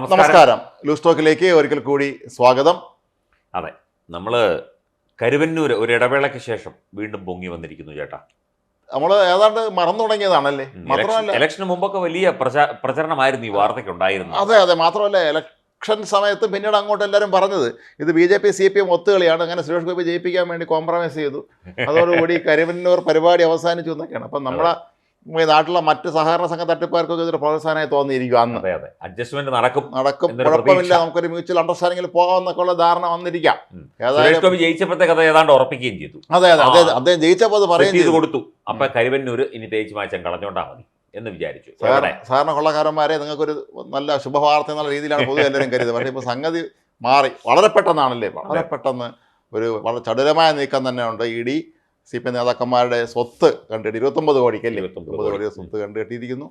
നമസ്കാരം. ലൂസ്റ്റോക്കിലേക്ക് ലൂസ് ടോക്കിലേക്ക് ഒരിക്കൽ കൂടി സ്വാഗതം. അതെ നമ്മൾ കരുവന്നൂർ ഒരു ഇടവേളയ്ക്ക് ശേഷം വീണ്ടും പൊങ്ങി വന്നിരിക്കുന്നു ചേട്ടാ. നമ്മൾ ഏതാണ്ട് മറന്നു തുടങ്ങിയതാണല്ലേ? മാത്രമല്ല ഇലക്ഷന് മുമ്പൊക്കെ വലിയ പ്രചരണമായിരുന്നു ഈ വാർത്തയ്ക്ക് ഉണ്ടായിരുന്നു അതെ അതെ. മാത്രമല്ല ഇലക്ഷൻ സമയത്ത് പിന്നീട് അങ്ങോട്ട് എല്ലാവരും പറഞ്ഞത് ഇത് B J P C P M ഒത്തുകളിയാണ്. അങ്ങനെ സുരേഷ് ഗോപി ജയിപ്പിക്കാൻ വേണ്ടി കോംപ്രമൈസ് ചെയ്തു. അതോടുകൂടി കരുവന്നൂർ പരിപാടി അവസാനിച്ചു എന്നൊക്കെയാണ്. അപ്പം നമ്മുടെ ഈ നാട്ടിലെ മറ്റ് സഹകരണ സംഘ തട്ടിപ്പുകാർക്കൊക്കെ ഇതൊരു പ്രോത്സാഹനമായി തോന്നിയിരിക്കും അന്ന്. അതെ അതെ. അഡ്ജസ്റ്റ്മെന്റ് നടക്കും. നടക്കും. കുഴപ്പമില്ല. നമുക്കൊരു മ്യൂച്വൽ അണ്ടർസ്റ്റാൻഡിങ്ങിൽ പോകാമെന്നൊക്കെ ഉള്ള ധാരണ വന്നിരിക്കാം. ഏതായാലും ജയിച്ചപ്പോഴത്തേക്ക് അത് ഏതാണ്ട് ഉറപ്പിക്കുകയും ചെയ്തു. അതെ അതെ. അതെ അദ്ദേഹം ജയിച്ചപ്പോൾ അത് പറയുകയും ചെയ്തു കൊടുത്തു. അപ്പൊ കരുവന്നൂര് ഇനി തേച്ച് മാച്ചം കളഞ്ഞോണ്ടാ മതി എന്ന് വിചാരിച്ചു. സാധാരണ സാധാരണ കൊള്ളക്കാരന്മാരെ നിങ്ങൾക്കൊരു നല്ല ശുഭവാർത്ത എന്നുള്ള രീതിയിലാണ് പൊതുവെ എല്ലാവരും കരുതുന്നത്. പക്ഷേ ഇപ്പോൾ സംഗതി മാറി. വളരെ പെട്ടെന്നാണല്ലേ? വളരെ പെട്ടെന്ന് ഒരു വളരെ ചടുലമായ നീക്കം തന്നെ ഉണ്ട് ഇ ഡി സി പി നേതാക്കന്മാരുടെ സ്വത്ത് കണ്ടിട്ട് ഇരുപത്തൊമ്പത് കോടിക്കല്ലേ 29 ഇരുപത്തൊമ്പത് കോടി സ്വത്ത് കണ്ടുകെട്ടിയിരിക്കുന്നു.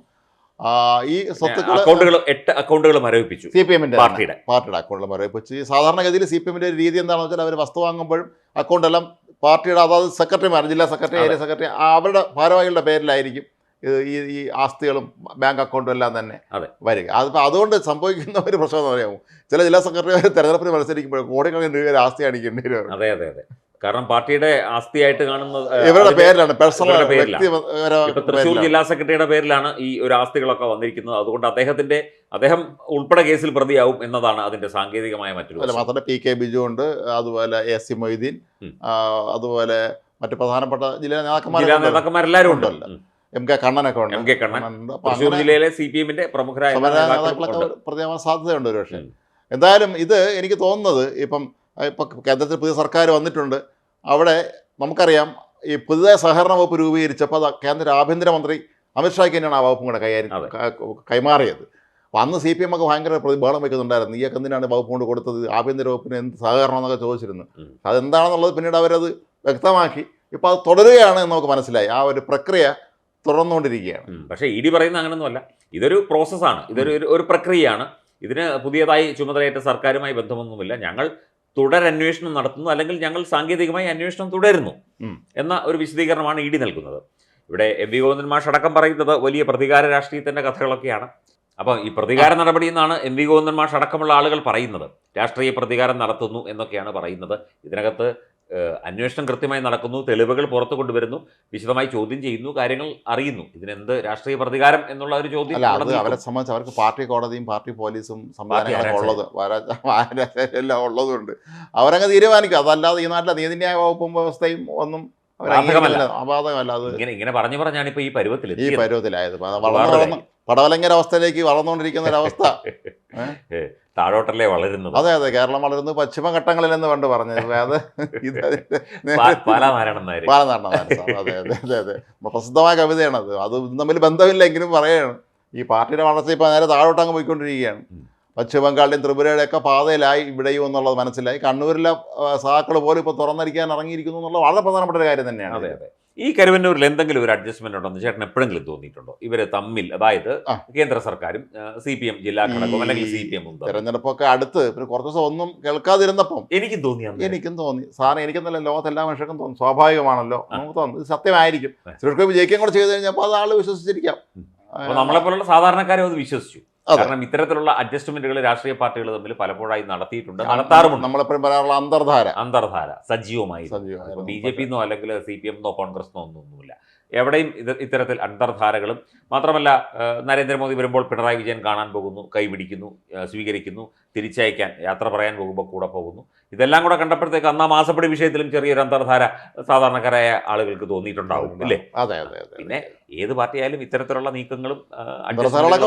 ഈ സ്വത്തുക്കൾ അക്കൗണ്ടുകൾ എട്ട് അക്കൗണ്ടുകൾ മരവിപ്പിച്ചു സി പി എമ്മിന്റെ പാർട്ടിയുടെ. പാർട്ടിയുടെ അക്കൗണ്ടിൽ മരവിപ്പിച്ച്. ഈ സാധാരണഗതിയിൽ സി പി എമ്മിന്റെ ഒരു രീതി എന്താണെന്ന് വെച്ചാൽ അവർ വസ്തു വാങ്ങുമ്പോഴും അക്കൗണ്ടെല്ലാം പാർട്ടിയുടെ അതായത് സെക്രട്ടറിമാർ ജില്ലാ സെക്രട്ടറി ഏരിയ സെക്രട്ടറി അവരുടെ ഭാരവാഹികളുടെ പേരിലായിരിക്കും ഈ ഈ ആസ്തികളും ബാങ്ക് അക്കൗണ്ടും എല്ലാം തന്നെ അതെ. വരിക. അതിപ്പോൾ അതുകൊണ്ട് സംഭവിക്കുന്ന ഒരു പ്രശ്നം എന്ന് പറയാമോ? ചില ജില്ലാ സെക്രട്ടറിമാർ തെരഞ്ഞെടുപ്പിന് മത്സരിക്കുമ്പോൾ കോടിക്കണക്കിന് രൂപ ആസ്തി അടിക്കേണ്ടി വരും. അതെ അതെ അതെ. കാരണം പാർട്ടിയുടെ ആസ്തിയായിട്ട് കാണുന്നത് ഇവരുടെ പേരിലാണ് പേഴ്സണൽ പേരിലാണ്. ഇപ്പൊ തൃശ്ശൂർ. ജില്ലാ സെക്രട്ടറിയുടെ പേരിലാണ് ഈ ഒരു ആസ്തികളൊക്കെ വന്നിരിക്കുന്നത് അതുകൊണ്ട് അദ്ദേഹത്തിന്റെ അദ്ദേഹം ഉൾപ്പെടെ കേസിൽ പ്രതിയാവും എന്നതാണ് അതിന്റെ സാങ്കേതികമായ മറ്റൊരു. മാത്രമല്ല പി കെ ബിജു ഉണ്ട് അതുപോലെ എ സി മൊയ്തീൻ അതുപോലെ മറ്റു പ്രധാനപ്പെട്ട ജില്ലാ നേതാക്കന്മാർ ജില്ലാ നേതാക്കന്മാരെല്ലാവരും ഉണ്ടല്ലോ. എം കെ കണ്ണനൊക്കെ ഉണ്ട് എം കെ കണ്ണൻ. തൃശ്ശൂർ ജില്ലയിലെ സി പി എമ്മിന്റെ പ്രമുഖരായ നേതാക്കളൊക്കെ. പ്രതിയാവാൻ സാധ്യതയുണ്ട് ഒരു പക്ഷേ എന്തായാലും ഇത് എനിക്ക് തോന്നുന്നത് ഇപ്പം ഇപ്പം കേന്ദ്രത്തിൽ പുതിയ സർക്കാർ വന്നിട്ടുണ്ട്. അവിടെ നമുക്കറിയാം ഈ പുതിയ സഹകരണ വകുപ്പ് രൂപീകരിച്ചപ്പോൾ അത് കേന്ദ്ര ആഭ്യന്തരമന്ത്രി അമിത്ഷായ്ക്ക് തന്നെയാണ് ആ വകുപ്പും കൂടെ കൈകാര്യം കൈമാറിയത്. അപ്പോൾ അന്ന് സി പി എം ഒക്കെ ഭയങ്കര പ്രതിബഹളം വയ്ക്കുന്നുണ്ടായിരുന്നു നീയൊക്കെ എന്തിനാണ് വകുപ്പ് കൊണ്ട് കൊടുത്തത്? ആഭ്യന്തര വകുപ്പിന് എന്ത് സഹകരണം എന്നൊക്കെ ചോദിച്ചിരുന്നു. അതെന്താണെന്നുള്ളത് പിന്നീട് അവരത് വ്യക്തമാക്കി. ഇപ്പോൾ അത് തുടരുകയാണ് എന്ന് നമുക്ക് മനസ്സിലായി. ആ ഒരു പ്രക്രിയ തുടർന്നുകൊണ്ടിരിക്കുകയാണ്. പക്ഷേ ഇ ഡി പറയുന്ന അങ്ങനെയൊന്നുമല്ല ഇതൊരു പ്രോസസ്സാണ് ഇതൊരു ഒരു പ്രക്രിയയാണ്. ഇതിന് പുതിയതായി ചുമതലയേറ്റ സർക്കാരുമായി ബന്ധമൊന്നുമില്ല. ഞങ്ങൾ തുടരന്വേഷണം നടത്തുന്നു അല്ലെങ്കിൽ ഞങ്ങൾ സാങ്കേതികമായി അന്വേഷണം തുടരുന്നു. എന്ന ഒരു വിശദീകരണമാണ് ഇ ഡി നൽകുന്നത്. ഇവിടെ എം വി ഗോവിന്ദൻ മാഷ് അടക്കം പറയുന്നത് വലിയ പ്രതികാര രാഷ്ട്രീയത്തിന്റെ കഥകളൊക്കെയാണ്. അപ്പോൾ ഈ പ്രതികാര നടപടി എന്നാണ് എം വി ഗോവിന്ദൻ മാഷ് അടക്കമുള്ള ആളുകൾ പറയുന്നത്. രാഷ്ട്രീയ പ്രതികാരം നടത്തുന്നു എന്നൊക്കെയാണ് പറയുന്നത്. ഇതിനകത്ത് അന്വേഷണം കൃത്യമായി നടക്കുന്നു തെളിവുകൾ പുറത്തു കൊണ്ടുവരുന്നു വിശദമായി ചോദ്യം ചെയ്യുന്നു കാര്യങ്ങൾ അറിയുന്നു. ഇതിനെന്ത് രാഷ്ട്രീയ പ്രതികാരം എന്നുള്ള ഒരു ചോദ്യം അല്ല അത് അവരെ സംബന്ധിച്ച് അവർക്ക് പാർട്ടി കോടതിയും പാർട്ടി പോലീസും സംവിധാനങ്ങളൊക്കെ. ഉള്ളത്. എല്ലാം ഉള്ളതുകൊണ്ട് അവരങ്ങ് തീരുമാനിക്കും. അതല്ലാതെ ഈ നാട്ടിലെ നീതിന്യായ വകുപ്പും വ്യവസ്ഥയും ഒന്നും അപാതകമല്ല. അത് ഇങ്ങനെ ഇങ്ങനെ പറഞ്ഞു പറഞ്ഞാണ് ഇപ്പൊ ഈ പരുവത്തിൽ ഈ പരുവത്തിലായത്. വളരെ വളർന്ന് പടവലങ്ങര അവസ്ഥയിലേക്ക് വളർന്നുകൊണ്ടിരിക്കുന്ന ഒരവസ്ഥ താഴോട്ടല്ലേ വളരുന്നത്? അതെ അതെ. കേരളം വളരുന്നത് പശ്ചിമഘട്ടങ്ങളിലെന്ന് പണ്ട് പറഞ്ഞത് അത് ഇത്. അതെ അതെ അതെ അതെ. പ്രസിദ്ധമായ കവിതയാണ് അത്. അത് തമ്മിൽ ബന്ധമില്ലെങ്കിലും പറയുകയാണ് ഈ പാർട്ടിയുടെ വളർച്ച ഇപ്പോൾ നേരെ താഴോട്ടങ്ങ് പോയിക്കൊണ്ടിരിക്കുകയാണ്. ഉം. പശ്ചിമ ത്രിപുരയുടെ ഒക്കെ പാതയിലായി ഇവിടെയും എന്നുള്ളത് മനസ്സിലായി. കണ്ണൂരിലെ സഹാക്കൾ പോലും ഇപ്പോൾ തുറന്നിരിക്കാൻ ഇറങ്ങിയിരിക്കുന്നു എന്നുള്ളത് വളരെ പ്രധാനപ്പെട്ട ഒരു കാര്യം തന്നെയാണ്. അതെ അതെ. ഈ കരുവന്നൂരിൽ എന്തെങ്കിലും ഒരു അഡ്ജസ്റ്റ്മെന്റ് ഉണ്ടെന്ന് ചേട്ടൻ എപ്പോഴെങ്കിലും തോന്നിയിട്ടുണ്ടോ? ഇവരെ തമ്മിൽ അതായത് കേന്ദ്ര സർക്കാരും സി പി എം ജില്ലാ ഘടകവും അല്ലെങ്കിൽ സി പി എമ്മും തെരഞ്ഞെടുപ്പൊക്കെ അടുത്ത് പിന്നെ കുറച്ച് ദിവസം ഒന്നും കേൾക്കാതിരുന്നപ്പം എനിക്കും തോന്നി എനിക്കും തോന്നി. സാറിന് എനിക്കെന്നല്ല ലോകത്ത് എല്ലാ മനുഷ്യർക്കും തോന്നും. സ്വാഭാവികമാണല്ലോ. നമുക്ക് തോന്നുന്നു ഇത് സത്യമായിരിക്കും. സുരേഷ് ഗോപി ജയിക്കുകയും കൂടെ ചെയ്ത് കഴിഞ്ഞപ്പോൾ അത് ആൾ വിശ്വസിച്ചിരിക്കാം. നമ്മളെ പോലുള്ള സാധാരണക്കാരെ അത് വിശ്വസിച്ചു. കാരണം ഇത്തരത്തിലുള്ള അഡ്ജസ്റ്റ്മെന്റുകൾ രാഷ്ട്രീയ പാർട്ടികൾ തമ്മിൽ പലപ്പോഴായി നടത്തിയിട്ടുണ്ട് നടത്താറുമുണ്ട്. നമ്മളെപ്പോഴും പറയാറുള്ള അന്തർധാര. അന്തർധാര സജീവമായി. ബി ജെ പി എന്നോ അല്ലെങ്കിൽ സി പി എംന്നോ കോൺഗ്രസിനോ ഒന്നൊന്നുമില്ല. എവിടെയും ഇത് ഇത്തരത്തിൽ അന്തർധാരകളും മാത്രമല്ല നരേന്ദ്രമോദി വരുമ്പോൾ പിണറായി വിജയൻ കാണാൻ പോകുന്നു കൈപിടിക്കുന്നു സ്വീകരിക്കുന്നു. തിരിച്ചയക്കാൻ യാത്ര പറയാൻ പോകുമ്പോൾ കൂടെ പോകുന്നു. ഇതെല്ലാം കൂടെ കണ്ടപ്പോഴത്തേക്ക് അന്ന് ആ മാസപ്പടി വിഷയത്തിലും ചെറിയൊരു അന്തർധാര സാധാരണക്കാരായ ആളുകൾക്ക് തോന്നിയിട്ടുണ്ടാവും അല്ലേ അതെ അതെ അതെ പിന്നെ ഏത് പാർട്ടിയായാലും ഇത്തരത്തിലുള്ള നീക്കങ്ങളും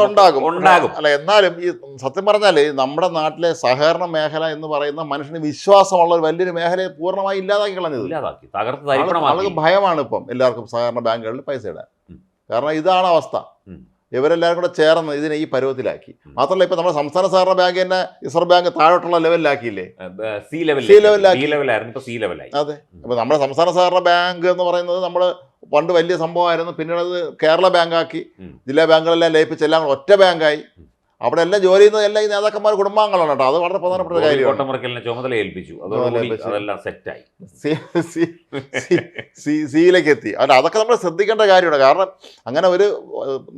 ഉണ്ടാകും. ഉണ്ടാകും. അല്ല എന്നാലും ഈ സത്യം പറഞ്ഞാൽ നമ്മുടെ നാട്ടിലെ സഹകരണ മേഖല എന്ന് പറയുന്ന മനുഷ്യന് വിശ്വാസമുള്ള ഒരു വലിയൊരു മേഖലയെ പൂർണമായി ഇല്ലാതാക്കി കളഞ്ഞത്. ഇല്ലാതാക്കി. തകർത്ത് ഭയമാണ് ഇപ്പം എല്ലാവർക്കും സഹകരണ ബാങ്കുകളിൽ പൈസ ഇടാൻ. കാരണം ഇതാണ് അവസ്ഥ. ഇവരെല്ലാവരും കൂടെ ചേർന്ന് ഇതിനെ ഈ പരുവത്തിലാക്കി. മാത്രമല്ല ഇപ്പൊ നമ്മുടെ സംസ്ഥാന സഹകരണ ബാങ്ക് തന്നെ റിസർവ് ബാങ്ക് താഴോട്ടുള്ള ലെവലിലാക്കിയില്ലേ? സി ലെവൽ സി ലെവലായി. അതെ. അപ്പൊ നമ്മുടെ സംസ്ഥാന സഹകരണ ബാങ്ക് എന്ന് പറയുന്നത് നമ്മൾ പണ്ട് വലിയ സംഭവമായിരുന്നു. പിന്നീട് അത് കേരള ബാങ്കാക്കി. ജില്ലാ ബാങ്കുകളെല്ലാം ലയിപ്പിച്ച് എല്ലാം ഒറ്റ ബാങ്കായി. അവിടെ എല്ലാം ജോലി ചെയ്യുന്നത് എല്ലാം ഈ നേതാക്കന്മാർ കുടുംബാംഗങ്ങളാണ് കേട്ടോ. അത് വളരെ പ്രധാനപ്പെട്ട ഒരു കാര്യമാണ്. ചുമതല ഏൽപ്പിച്ചു. അതെല്ലാം സെറ്റായി. സിയിലേക്ക് എത്തി. അല്ല അതൊക്കെ നമ്മൾ ശ്രദ്ധിക്കേണ്ട കാര്യമാണ്. കാരണം അങ്ങനെ ഒരു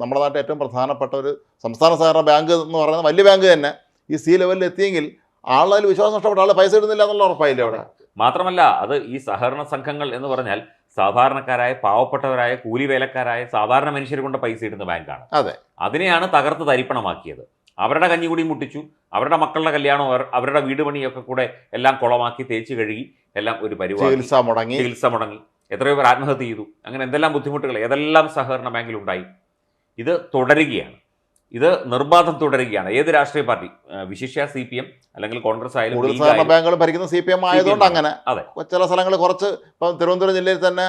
നമ്മുടെ നാട്ടിൽ ഏറ്റവും പ്രധാനപ്പെട്ട ഒരു സംസ്ഥാന സഹകരണ ബാങ്ക് എന്ന് പറയുന്ന വലിയ ബാങ്ക് തന്നെ. ഈ സി ലെവലിൽ എത്തിയെങ്കിൽ ആളതിൽ വിശ്വാസം നഷ്ടപ്പെട്ട. ആൾ പൈസ ഇടുന്നില്ല എന്നുള്ള ഉറപ്പായില്ലേ അവിടെ? മാത്രമല്ല അത് ഈ സഹകരണ സംഘങ്ങൾ എന്ന് പറഞ്ഞാൽ സാധാരണക്കാരായ പാവപ്പെട്ടവരായ കൂലി വേലക്കാരായ സാധാരണ മനുഷ്യർ കൊണ്ട് പൈസ ഇടുന്ന ബാങ്കാണ്. അതെ. അതിനെയാണ് തകർത്ത് തരിപ്പണമാക്കിയത്. അവരുടെ കഞ്ഞികൂടി മുട്ടിച്ചു. അവരുടെ മക്കളുടെ കല്യാണം അവർ- അവരുടെ വീട് പണിയൊക്കെ കൂടെ എല്ലാം കുളമാക്കി തേച്ച് കഴുകി എല്ലാം ഒരു പരിപാടി. ചികിത്സ മുടങ്ങി. ചികിത്സ മുടങ്ങി. എത്രയോ പേർ ആത്മഹത്യ ചെയ്തു. അങ്ങനെ എന്തെല്ലാം ബുദ്ധിമുട്ടുകൾ ഏതെല്ലാം സഹകരണ ബാങ്കിലുണ്ടായി ഇത് തുടരുകയാണ്. ഇത് നിർബാധം തുടരുകയാണ്. ഏത് രാഷ്ട്രീയ പാർട്ടി? വിശിഷ്യ സി പി എം അല്ലെങ്കിൽ കോൺഗ്രസ് ആയാലും കൂടുതൽ സഹകരണ ബാങ്കുകൾ ഭരിക്കുന്ന സി പി എം ആയതുകൊണ്ട് അങ്ങനെ. അതെ. ചില സ്ഥലങ്ങൾ കുറച്ച് ഇപ്പം തിരുവനന്തപുരം ജില്ലയിൽ തന്നെ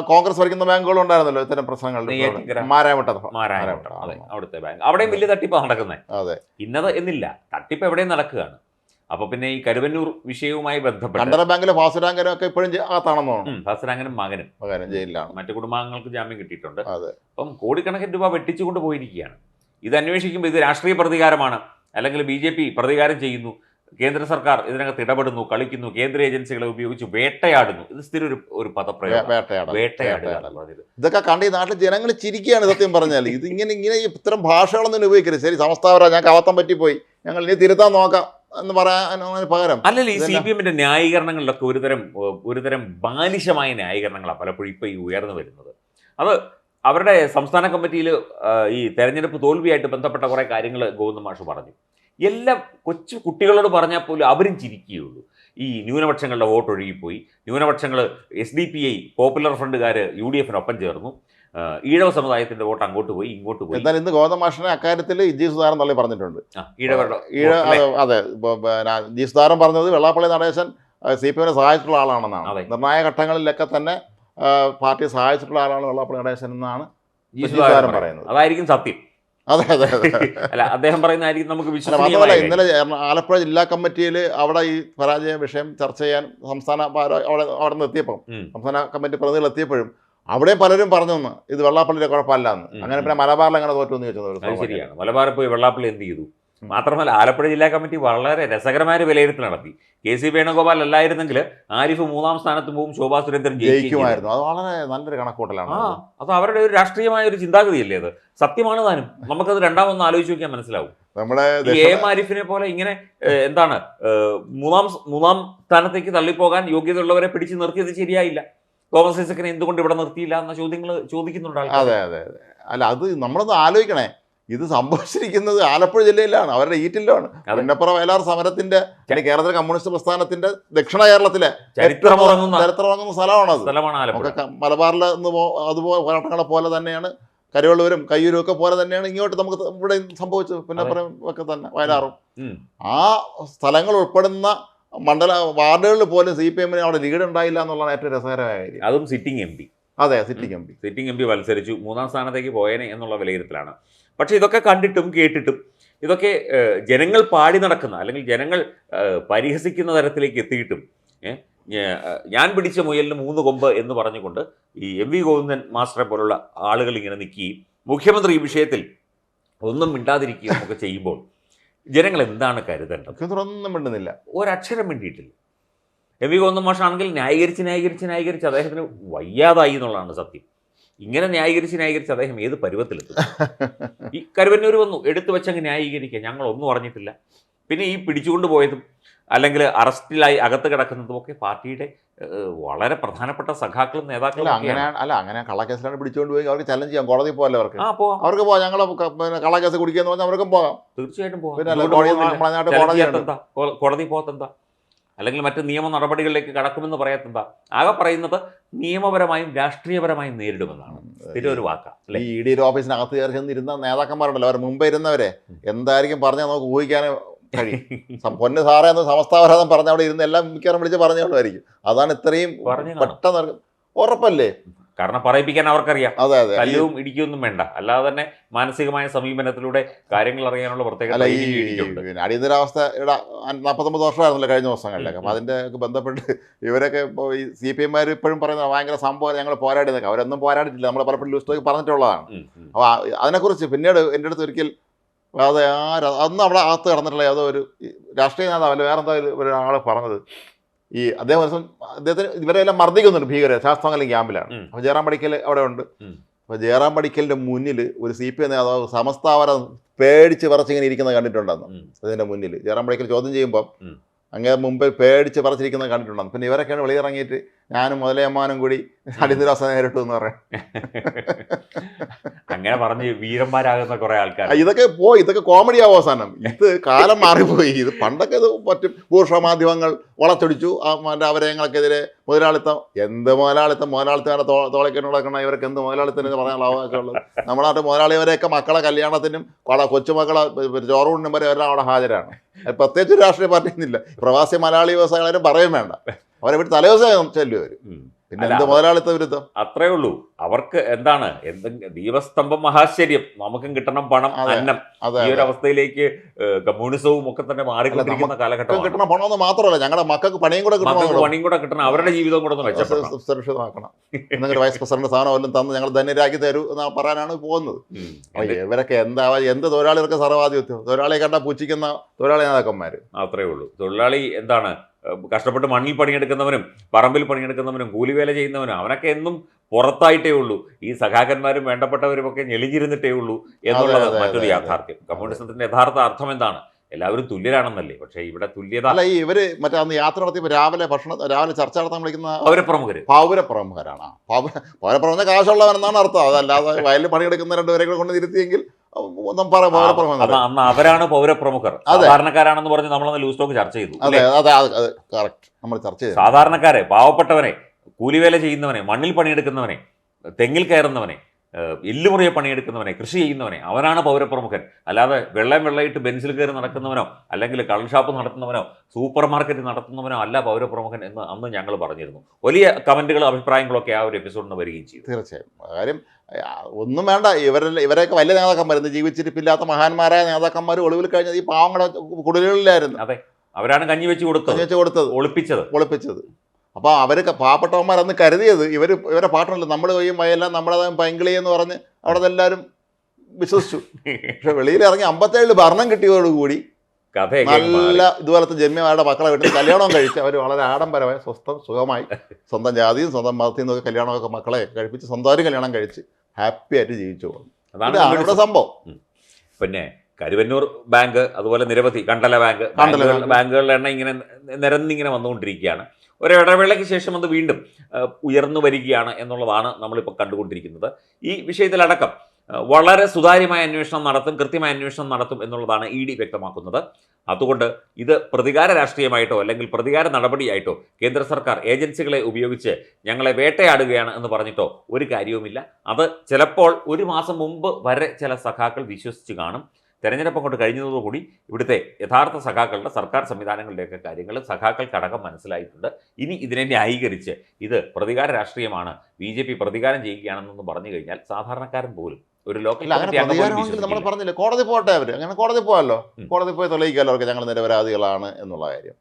കോൺഗ്രസ് ഭരിക്കുന്ന ബാങ്കുകളും ഉണ്ടായിരുന്നല്ലോ ഇത്തരം പ്രശ്നങ്ങൾ. മാരാമട്ട അതെ അവിടുത്തെ ബാങ്ക്. അവിടെയും വലിയ തട്ടിപ്പാണ് നടക്കുന്നത് അതെ. ഇന്നത് എന്നില്ല. തട്ടിപ്പ് എവിടെയും നടക്കുകയാണ്. അപ്പൊ പിന്നെ ഈ കരുവന്നൂർ വിഷയവുമായി ബന്ധപ്പെട്ട് കണ്ടറ ബാങ്കിലെ ഫാസ്റ്റാങ്കനും ഒക്കെ ഇപ്പോഴും അകത്താണെന്ന് തോന്നുന്നു. ഭാസ്കരങ്ങനും മകനും. മകനും ജയിലിലാണ്. മറ്റു കുടുംബാംഗങ്ങൾക്ക് ജാമ്യം കിട്ടിയിട്ടുണ്ട്. അപ്പം കോടിക്കണക്കിന് രൂപ വെട്ടിച്ചുകൊണ്ട് പോയിരിക്കുകയാണ്. ഇത് അന്വേഷിക്കുമ്പോൾ ഇത് രാഷ്ട്രീയ പ്രതികാരമാണ്. അല്ലെങ്കിൽ ബി ജെ പി പ്രതികാരം ചെയ്യുന്നു. കേന്ദ്ര സർക്കാർ ഇതിനകത്ത് ഇടപെടുന്നു കളിക്കുന്നു കേന്ദ്ര ഏജൻസികളെ ഉപയോഗിച്ച് വേട്ടയാടുന്നു. ഇത് സ്ഥിരം ഒരു ഒരു പദപ്രയോഗം വേട്ടയാടുക. ഇതൊക്കെ കണ്ട് ഈ നാട്ടിൽ ജനങ്ങൾ ചിരിക്കുകയാണ് സത്യം പറഞ്ഞാൽ ഇത് ഇങ്ങനെ ഇങ്ങനെ ഇത്തരം ഭാഷകളൊന്നും ഉപയോഗിക്കരുത് ശരി സമസ്താവര ഞാൻ കവത്തം പറ്റിപ്പോയി. ഞങ്ങൾ ഇനി തിരുത്താൻ നോക്കാം എന്ന് പറയാൻ പകരം. അല്ലല്ല ഈ സി പി എമ്മിന്റെ ന്യായീകരണങ്ങളിലൊക്കെ ഒരുതരം ഒരുതരം ബാലിശമായ ന്യായീകരണങ്ങളാണ് പലപ്പോഴും ഇപ്പോൾ ഈ ഉയർന്നു വരുന്നത്. അത് അവരുടെ സംസ്ഥാന കമ്മിറ്റിയിൽ ഈ തെരഞ്ഞെടുപ്പ് തോൽവിയായിട്ട് ബന്ധപ്പെട്ട കുറേ കാര്യങ്ങൾ ഗോവിന്ദ മാഷ് പറഞ്ഞു. എല്ലാം കൊച്ചു കുട്ടികളോട് പറഞ്ഞാൽ പോലും അവരും ചിരിക്കുകയുള്ളൂ. ഈ ന്യൂനപക്ഷങ്ങളുടെ വോട്ട് ഒഴുകിപ്പോയി. ന്യൂനപക്ഷങ്ങൾ S D P I popular ഫ്രണ്ടുകാർ U D എഫിനൊപ്പം ചേർന്നു. ഈഴവ സമുദായത്തിന്റെ വോട്ട് അങ്ങോട്ട് പോയി ഇങ്ങോട്ട് പോയി. എന്നാൽ ഇന്ന് ഗോതമാഷനെ അക്കാര്യത്തിൽ ജി സുധാരൻ തള്ളി പറഞ്ഞിട്ടുണ്ട്. ആ, ഈഴവരുടെ ഈഴ അതെ, ജി സുധാരൻ പറഞ്ഞത് വെള്ളാപ്പള്ളി നടേശൻ സി പി എമ്മിനെ സഹായിച്ചിട്ടുള്ള ആളാണെന്നാണ്. നിർണായക ഘട്ടങ്ങളിലൊക്കെ തന്നെ പാർട്ടിയെ സഹായിച്ചിട്ടുള്ള ആളാണ് വെള്ളാപ്പള്ളി നടേശൻ എന്നാണ് പറയുന്നത്. അതായിരിക്കും സത്യം അതെ അതെ അല്ല അദ്ദേഹം പറയുന്നതായിരിക്കും നമുക്ക് മാത്രമല്ല ഇന്നലെ ആലപ്പുഴ ജില്ലാ കമ്മിറ്റിയിൽ അവിടെ ഈ പരാജയ വിഷയം ചർച്ച ചെയ്യാൻ സംസ്ഥാന അവിടെ അവിടെ നിന്ന് എത്തിയപ്പം സംസ്ഥാന കമ്മിറ്റി പ്രതിനിധികൾ എത്തിയപ്പോഴും അവിടെ പലരും പറഞ്ഞു ഇത് വെള്ളാപ്പള്ളിയുടെ കുഴപ്പമല്ല എന്ന് അങ്ങനെ. പിന്നെ മലബാറിൽ അങ്ങനെ തോറ്റു എന്ന് ചോദിച്ചത്. ശരിയാണ് മലബാറിൽ പോയി വെള്ളാപ്പള്ളി എന്ത് ചെയ്തു. മാത്രമല്ല ആലപ്പുഴ ജില്ലാ കമ്മിറ്റി വളരെ രസകരമായ ഒരു വിലയിരുത്തൽ നടത്തി. കെ സി വേണുഗോപാൽ അല്ലായിരുന്നെങ്കിൽ ആരിഫ് മൂന്നാം സ്ഥാനത്ത് പോകും ശോഭാ സുരേന്ദ്രൻ ജയിക്കുമായിരുന്നു. അത് വളരെ നല്ലൊരു കണക്കൂട്ടലാണ് ആ അത്. അവരുടെ ഒരു രാഷ്ട്രീയമായ ഒരു ചിന്താഗതിയല്ലേ അത്? സത്യമാണ് താനും. നമുക്കത് രണ്ടാമൊന്ന് ആലോചിച്ച് നോക്കിയാൽ മനസ്സിലാവും. നമ്മുടെ എ എം ആരിഫിനെ പോലെ ഇങ്ങനെ എന്താണ് മൂന്നാം മൂന്നാം സ്ഥാനത്തേക്ക് തള്ളിപ്പോകാൻ യോഗ്യതയുള്ളവരെ പിടിച്ചു നിർത്തിയത് ശരിയായില്ല. തോമസ് ഐസക്കിനെ എന്തുകൊണ്ട് ഇവിടെ നിർത്തിയില്ല എന്ന ചോദ്യങ്ങൾ ചോദിക്കുന്നുണ്ട് അതെ അതെ അതെ. അല്ല അത് നമ്മളൊന്ന് ആലോചിക്കണേ. ഇത് സംഭവിച്ചിരിക്കുന്നത് ആലപ്പുഴ ജില്ലയിലാണ് അവരുടെ ഈറ്റിലാണ് പിന്നപ്പുറ വയലാർ സമരത്തിന്റെ കേരളത്തിലെ കമ്മ്യൂണിസ്റ്റ് പ്രസ്ഥാനത്തിന്റെ ദക്ഷിണ കേരളത്തിലെ ചരിത്രമുറങ്ങുന്ന സ്ഥലമാണ് ക- മലബാറിൽ അതുപോലെ പോരാട്ടങ്ങളെ പോലെ തന്നെയാണ് കരുവള്ളൂരും കയ്യൂരും ഒക്കെ പോലെ തന്നെയാണ് ഇങ്ങോട്ട് നമുക്ക് ഇവിടെ സംഭവിച്ചത് പിന്നപ്പുറം ഒക്കെ തന്നെ വയലാറും. ആ സ്ഥലങ്ങൾ ഉൾപ്പെടുന്ന മണ്ഡല വാർഡുകളിൽ പോലും സി പി എമ്മിന് അവിടെ ലീഡ് ഉണ്ടായില്ല എന്നുള്ളതാണ് ഏറ്റവും രസകരമായ കാര്യം. അതും സിറ്റിംഗ് എം പി. അതെ sitting M P. Sitting M P മത്സരിച്ചു മൂന്നാം സ്ഥാനത്തേക്ക് പോയേനെ എന്നുള്ള വിലയിരുത്തലാണ്. പക്ഷേ ഇതൊക്കെ കണ്ടിട്ടും കേട്ടിട്ടും ഇതൊക്കെ ജനങ്ങൾ പാടി നടക്കുന്ന അല്ലെങ്കിൽ ജനങ്ങൾ പരിഹസിക്കുന്ന തരത്തിലേക്ക് എത്തിയിട്ടും ഞാൻ പിടിച്ച മുയലിന് മൂന്ന് കൊമ്പ് എന്ന് പറഞ്ഞുകൊണ്ട് ഈ എം വി ഗോവിന്ദൻ മാസ്റ്ററെ പോലുള്ള ആളുകൾ ഇങ്ങനെ നിൽക്കുകയും മുഖ്യമന്ത്രി ഈ വിഷയത്തിൽ ഒന്നും മിണ്ടാതിരിക്കുകയും ഒക്കെ ചെയ്യുമ്പോൾ ജനങ്ങൾ എന്താണ് കരുതേണ്ടത്? മുഖ്യമന്ത്രി ഒന്നും മിണ്ടുന്നില്ല. ഒരക്ഷരം മിണ്ടിയിട്ടില്ല. എം വി ഗോവിന്ദൻ മാഷാണെങ്കിൽ ന്യായീകരിച്ച് ന്യായീകരിച്ച് ന്യായീകരിച്ച് അദ്ദേഹത്തിന് വയ്യാതായി എന്നുള്ളതാണ് സത്യം. ഇങ്ങനെ ന്യായീകരിച്ച് ന്യായീകരിച്ച് അദ്ദേഹം ഏത് പരുവത്തിലെത്തും? ഈ കരുവന്നൂർ വന്നു. എടുത്തു വെച്ചങ്ങ് ന്യായീകരിക്കുക. ഞങ്ങൾ ഒന്നും അറിഞ്ഞിട്ടില്ല. പിന്നെ ഈ പിടിച്ചുകൊണ്ട് പോയതും അല്ലെങ്കിൽ അറസ്റ്റിലായി അകത്ത് കിടക്കുന്നതും ഒക്കെ പാർട്ടിയുടെ വളരെ പ്രധാനപ്പെട്ട സഖാക്കളും നേതാക്കളും അങ്ങനെയാണ്. അങ്ങനെ അല്ല അങ്ങനെ കള്ളക്കേസിലാണ് പിടിച്ചുകൊണ്ട് പോയി. അവർക്ക് ചലഞ്ച് ചെയ്യാം. കോടതി പോകല്ലേ അവർക്ക്? ആ പോവാം. അവർക്ക് പോകാം ഞങ്ങൾ പിന്നെ കള്ളക്കേസ് കുടിക്കുക പറഞ്ഞാൽ അവർക്കും പോകാം തീർച്ചയായിട്ടും പോകാം കോടതി പോകത്തെന്താ അല്ലെങ്കിൽ മറ്റ് നിയമ നടപടികളിലേക്ക് കടക്കുമെന്ന് പറയാത്തെന്താ ആകെ പറയുന്നത് നിയമപരമായും രാഷ്ട്രീയപരമായും നേരിടുമെന്നാണ്. ഒരു വാക്കാ ഈ ഇ ഡി ഓഫീസിനകത്ത് കയറി ചെന്നിരുന്ന നേതാക്കന്മാരുണ്ടല്ലോ അവർ മുമ്പേ ഇരുന്നവരെ. എന്തായിരിക്കും പറഞ്ഞാൽ നമുക്ക് ഊഹിക്കാനേ കഴിയും. പൊന്ന് സാറേ എന്ന് സമസ്താപരാധം പറഞ്ഞ അവിടെ ഇരുന്ന് എല്ലാം മിക്കവാറും വിളിച്ച് പറഞ്ഞുകൊണ്ടായിരിക്കും അതാണ് ഇത്രയും പെട്ടെന്ന് ഉറപ്പല്ലേ? കാരണം പറയിപ്പിക്കാൻ അവർക്കറിയാം. കല്ലും ഇടിക്കൊന്നും വേണ്ട. അല്ലാതെ തന്നെ മാനസികമായ സമീപനത്തിലൂടെ കാര്യങ്ങൾ അറിയാനുള്ള പ്രത്യേക അടിയന്തരാവസ്ഥ അടിയന്തരാവസ്ഥയുടെ നാൽപ്പത്തൊമ്പത് വർഷമായിരുന്നല്ലോ കഴിഞ്ഞ ദിവസങ്ങളിലൊക്കെ. അപ്പൊ അതിന്റെ ബന്ധപ്പെട്ട് ഇവരൊക്കെ ഇപ്പോൾ ഈ സി പി എംമാർ ഇപ്പോഴും പറയുന്ന ഭയങ്കര സംഭവം ഞങ്ങൾ പോരാടി നിൽക്കുക അവരൊന്നും പോരാടിയിട്ടില്ല. നമ്മൾ പലപ്പോഴും ലിസ്റ്റൊക്കെ പറഞ്ഞിട്ടുള്ളതാണ്. അപ്പൊ. അപ്പോൾ അതിനെക്കുറിച്ച് പിന്നീട് എന്റെ അടുത്ത് ഒരിക്കൽ അതെ ആ അന്ന് അവിടെ അകത്ത് കടന്നിട്ടുള്ള ഏതോ ഒരു രാഷ്ട്രീയ നേതാവ് അല്ല ഒരു- ഒരാൾ പറഞ്ഞത്. ഈ അദ്ദേഹം ഒരു ദിവസം അദ്ദേഹത്തിന് ഇവരെല്ലാം മർദ്ദിക്കുന്നുണ്ട് ഭീകര ശാസ്ത്രമംഗലം ക്യാമ്പിലാണ്. അപ്പോൾ ജയറാം പടിക്കൽ അവിടെ ഉണ്ട്. അപ്പോൾ ജയറാം പടിക്കലിന്റെ മുന്നിൽ ഒരു സി പി എം നേതാവ് സമസ്താവരം പേടിച്ച് പറച്ചിങ്ങനെ ഇരിക്കുന്നത് കണ്ടിട്ടുണ്ടെന്ന് അതിന്റെ അതിന്റെ മുന്നിൽ ജയറാം പടിക്കൽ ചോദ്യം ചെയ്യുമ്പോൾ അങ്ങനെ അങ്ങേ മുമ്പ് പേടിച്ച് പറിച്ചിരിക്കുന്നത് കണ്ടിട്ടുണ്ടായിരുന്നു പിന്നെ ഇവരൊക്കെയാണ് വെളിയിറങ്ങിയിട്ട് ഞാനും മുതലയമ്മാനും കൂടി അടിയന്തരാവസ്ഥ നേരിട്ടു എന്ന് പറയാം. അങ്ങനെ പറഞ്ഞ് വീരന്മാരാകുന്ന കുറെ ആൾക്കാർ. ഇതൊക്കെ പോയി ഇതൊക്കെ കോമഡി ആവും അവസാനം. ഇത് കാലം മാറിപ്പോയി. ഇത് പണ്ടൊക്കെ ഇത് പറ്റും. ഭൂഷ മാധ്യമങ്ങൾ വളച്ചൊടിച്ചു. ആ മറ്റേ അവരങ്ങൾക്കെതിരെ മുതലാളിത്തം. എന്ത് മുതലാളിത്തം? മുതലാളിത്തം തോ തോളയ്ക്കൊണ്ട് നടക്കണ ഇവർക്ക് എന്ത് മുതലാളിത്തം എന്ന് പറയാനുള്ള അവകാശമുള്ളത്? നമ്മളാട്ട് മുതലാളിവരെയൊക്കെ മക്കളെ കല്യാണത്തിനും കൊള കൊച്ചുമക്കളെ ചോറൂണിനും വരെ അവരുടെ അവിടെ ഹാജരാണ് പ്രത്യേകിച്ച് ഒരു രാഷ്ട്രീയ പാർട്ടി ഒന്നുമില്ല പ്രവാസി മലയാളി വ്യവസായികളും പറയും വേണ്ട. അവരെ വിട്ട് തലേദിവസം ചെല്ലും അവർ പിന്നെ എന്ത് മുതലാളിത്ത വിരുദ്ധം? അത്രേ ഉള്ളൂ. അവർക്ക് എന്താണ്? എന്തെങ്കിലും ദീപസ്തംഭം മഹാശ്ചര്യം. നമുക്കും കിട്ടണം പണം. അന്നം. ഈ ഒരു അവസ്ഥയിലേക്ക് കമ്മ്യൂണിസവും ഒക്കെ തന്നെ മാറിക്കൊണ്ടിരിക്കുന്ന കാലഘട്ടം കിട്ടണം പണം എന്ന് മാത്രമല്ല. ഞങ്ങളുടെ മക്കൾക്ക് പണിയും കൂടെ കിട്ടണം പണിയും കൂടെ കിട്ടണം. അവരുടെ ജീവിതം കൂടെ ഒന്ന് മെച്ചപ്പെടണം. സുരക്ഷിതമാക്കണം. വൈസ് പ്രസിഡന്റ് സ്ഥാനം എല്ലാം തന്ന് ഞങ്ങൾ ധന്യരാക്കി തരൂ എന്ന് പറയാനാണ് പോകുന്നത്. ഇവരൊക്കെ എന്താ എന്ത് തൊഴിലാളികൾക്ക് സർവാധിപത്യം തൊഴിലാളിയെ കണ്ടാൽ പുച്ഛിക്കുന്ന തൊഴിലാളി നേതാക്കന്മാർ അത്രേ ഉള്ളൂ. തൊഴിലാളി എന്താണ്? കഷ്ടപ്പെട്ട് മണ്ണിൽ പണിയെടുക്കുന്നവനും പറമ്പിൽ പണിയെടുക്കുന്നവനും കൂലിവേല ചെയ്യുന്നവനും അവനൊക്കെ എന്നും പുറത്തായിട്ടേ ഉള്ളൂ. ഈ സഖാക്കന്മാരും വേണ്ടപ്പെട്ടവരും ഒക്കെ ഞെളിഞ്ഞിരുന്നിട്ടേ ഉള്ളൂ എന്നുള്ളത് മറ്റൊരു യാഥാർത്ഥ്യം. കമ്മ്യൂണിസത്തിന്റെ യഥാർത്ഥ അർത്ഥം എന്താണ്? എല്ലാവരും തുല്യരാണെന്നല്ലേ. പക്ഷേ ഇവിടെ തുല്യത അല്ല ഈ ഇവർ മറ്റേ അന്ന് യാത്ര നടത്തിയപ്പോൾ രാവിലെ ഭക്ഷണം രാവിലെ ചർച്ച നടത്താൻ വിളിക്കുന്ന പൗരപ്രമുഖര്. പൗരപ്രമുഖരാണ്. പൗരപ്രമുഖ കാശുള്ളവരെന്നാണ് അർത്ഥം. അതല്ലാതെ വയലിൽ പണിയെടുക്കുന്ന രണ്ടുപേരെ കൂടെ കൊണ്ട് ഇരുത്തിയെങ്കിൽ അന്ന് അന്ന് അവരാണ് പൗരപ്രമുഖർ. സാധാരണക്കാരാണെന്ന് പറഞ്ഞ് നമ്മൾ ലൂസ് ടോക്ക് ചർച്ച ചെയ്തു അതെ? അതെ കറക്റ്റ്. നമ്മൾ ചർച്ച ചെയ്തു. സാധാരണക്കാരെ പാവപ്പെട്ടവനെ കൂലിവേല ചെയ്യുന്നവനെ മണ്ണിൽ പണിയെടുക്കുന്നവനെ തെങ്ങിൽ കയറുന്നവനെ എല്ലുമുറിയെ പണിയെടുക്കുന്നവനെ കൃഷി ചെയ്യുന്നവനെ അവനാണ് പൗരപ്രമുഖൻ. അല്ലാതെ വെള്ളം വെള്ളയിട്ട് ബെൻസിൽ കയറി നടക്കുന്നവനോ അല്ലെങ്കിൽ കള്ള് ഷാപ്പ് നടത്തുന്നവനോ സൂപ്പർ മാർക്കറ്റ് നടത്തുന്നവനോ അല്ല പൗരപ്രമുഖൻ എന്ന് അന്ന് ഞങ്ങൾ പറഞ്ഞിരുന്നു. വലിയ കമന്റുകളും അഭിപ്രായങ്ങളൊക്കെ ആ ഒരു എപ്പിസോഡിന് വരികയും ചെയ്തു. തീർച്ചയായും. കാര്യം ഒന്നും വേണ്ട. ഇവരെ ഇവരെയൊക്കെ വലിയ നേതാക്കന്മാർ ഇന്ന് ജീവിച്ചിരിപ്പില്ലാത്ത മഹാന്മാരായ നേതാക്കന്മാർ ഒളിവിൽ കഴിഞ്ഞത് ഈ പാവങ്ങളുടെ കുടലുകളിലായിരുന്നു. അതെ. അവരാണ് കഞ്ഞി വെച്ച് കൊടുത്തത്. വെച്ച് കൊടുത്തത്. ഒളിപ്പിച്ചത്. ഒളിപ്പിച്ചത്. അപ്പോൾ അവരൊക്കെ പാവപ്പെട്ടവന്മാരന്ന് കരുതിയത്. ഇവർ ഇവരെ പാട്ടണല്ലോ നമ്മൾ കൊയ്യും വയെല്ലാം നമ്മളെ പൈങ്കിളി എന്ന് പറഞ്ഞ് അവിടെ എല്ലാവരും വിശ്വസിച്ചു. പക്ഷെ വെളിയിൽ ഇറങ്ങി അമ്പത്തേഴിൽ ഭരണം കിട്ടിയതോടുകൂടി. നല്ല ഇതുപോലത്തെ ജന്മിമാരുടെ മക്കളെ വീട്ടിൽ കല്യാണം കഴിച്ച് അവർ വളരെ ആഡംബരമായി സ്വസ്ഥം സുഖമായി സ്വന്തം ജാതിയും സ്വന്തം മതത്തിൽ നിന്നൊക്കെ കല്യാണമൊക്കെ മക്കളെ കഴിപ്പിച്ച് സ്വന്തമായിട്ട് കല്യാണം കഴിച്ച് ഹാപ്പി ആയിട്ട് ജീവിച്ചു പോകും അതാണ് ഇവിടെ സംഭവം. പിന്നെ കരുവന്നൂർ ബാങ്ക് അതുപോലെ നിരവധി കണ്ടല ബാങ്ക്. ബാങ്കുകളുടെ എണ്ണം ഇങ്ങനെ നിരന്നിങ്ങനെ വന്നുകൊണ്ടിരിക്കുകയാണ്. ഒരു ഇടവേളയ്ക്ക് ശേഷം അത് വീണ്ടും ഉയർന്നു വരികയാണ് എന്നുള്ളതാണ് നമ്മളിപ്പോൾ കണ്ടുകൊണ്ടിരിക്കുന്നത്. ഈ വിഷയത്തിലടക്കം വളരെ സുതാര്യമായ അന്വേഷണം നടത്തും കൃത്യമായ അന്വേഷണം നടത്തും എന്നുള്ളതാണ് ഇ ഡി വ്യക്തമാക്കുന്നത്. അതുകൊണ്ട് ഇത് പ്രതികാര രാഷ്ട്രീയമായിട്ടോ അല്ലെങ്കിൽ പ്രതികാര നടപടിയായിട്ടോ കേന്ദ്ര സർക്കാർ ഏജൻസികളെ ഉപയോഗിച്ച് ഞങ്ങളെ വേട്ടയാടുകയാണ് എന്ന് പറഞ്ഞിട്ടോ ഒരു കാര്യവുമില്ല. അത് ചിലപ്പോൾ ഒരു മാസം മുമ്പ് വരെ ചില സഖാക്കൾ വിശ്വസിച്ച് കാണും. തെരഞ്ഞെടുപ്പ് അങ്ങോട്ട് കഴിഞ്ഞതോടുകൂടി ഇവിടുത്തെ യഥാർത്ഥ സഖാക്കളുടെ സർക്കാർ സംവിധാനങ്ങളുടെയൊക്കെ കാര്യങ്ങൾ സഖാക്കൾക്കടക്കം മനസ്സിലായിട്ടുണ്ട്. ഇനി ഇതിനെ ന്യായീകരിച്ച് ഇത് പ്രതികാര രാഷ്ട്രീയമാണ് ബി ജെ പി പ്രതികാരം ചെയ്യുകയാണെന്നൊന്ന് പറഞ്ഞു കഴിഞ്ഞാൽ സാധാരണക്കാരൻ പോലും ഒരു ലോക്കൽ നമ്മൾ പറഞ്ഞില്ല. കോടതി പോകട്ടെ അവർ അങ്ങനെ കോടതി പോകാമല്ലോ. കോടതി പോയി തെളിയിക്കാമല്ലോ അവർക്ക് ഞങ്ങൾ നിരപരാധികളാണ് എന്നുള്ള കാര്യം.